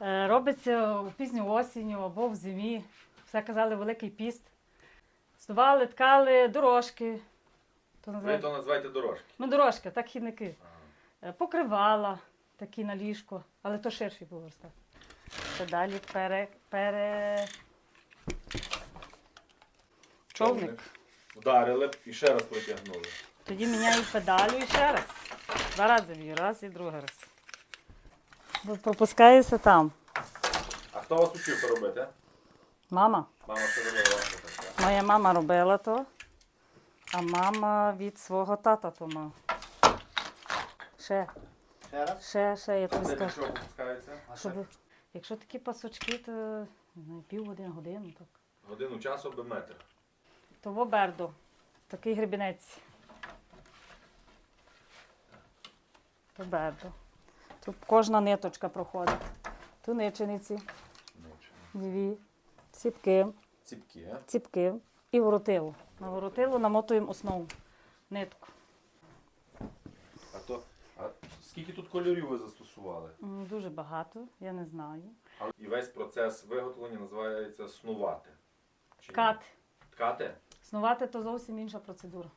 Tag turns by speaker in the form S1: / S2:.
S1: Е, Робиться у пізню осінню або в зимі. Все казали Великий піст. Снували, ткали дорожки. То
S2: Ви
S1: називають-
S2: то називаєте дорожки.
S1: Ну, дорожки, так хідники.
S2: Ага.
S1: Е, Покривала такі на ліжко, але то ширший був верстат. Ще далі пере, пере... човник.
S2: Вдарили і ще раз потягнули.
S1: Тоді міняю педалю і ще раз. Два рази б'ю, раз і другий раз. Бо пропускаюся там.
S2: А хто вас учив це робити?
S1: Мама.
S2: Мама що робила?
S1: Моя мама робила то, а мама від свого тата то мав. Ще,
S3: Ще раз.
S1: ще, ще, я тобі скажу.
S2: чого попускається?
S3: А
S1: Щоб, якщо такі пасочки, то не знаю, півгодини, годину, так.
S2: Годину часу би метр.
S1: То в оберду. Такий гребінець. Оберду. Тут кожна ниточка проходить. Туничениці, дві, ціпки,
S2: Ціпки,
S1: ціпки і воротило. На воротило намотуємо основу нитку.
S2: А то а скільки тут кольорів ви застосували?
S1: М, Дуже багато, я не знаю.
S2: А і весь процес виготовлення називається снувати. Чи ні?
S1: Ткати.
S2: Ткати?
S1: Снувати то зовсім інша процедура.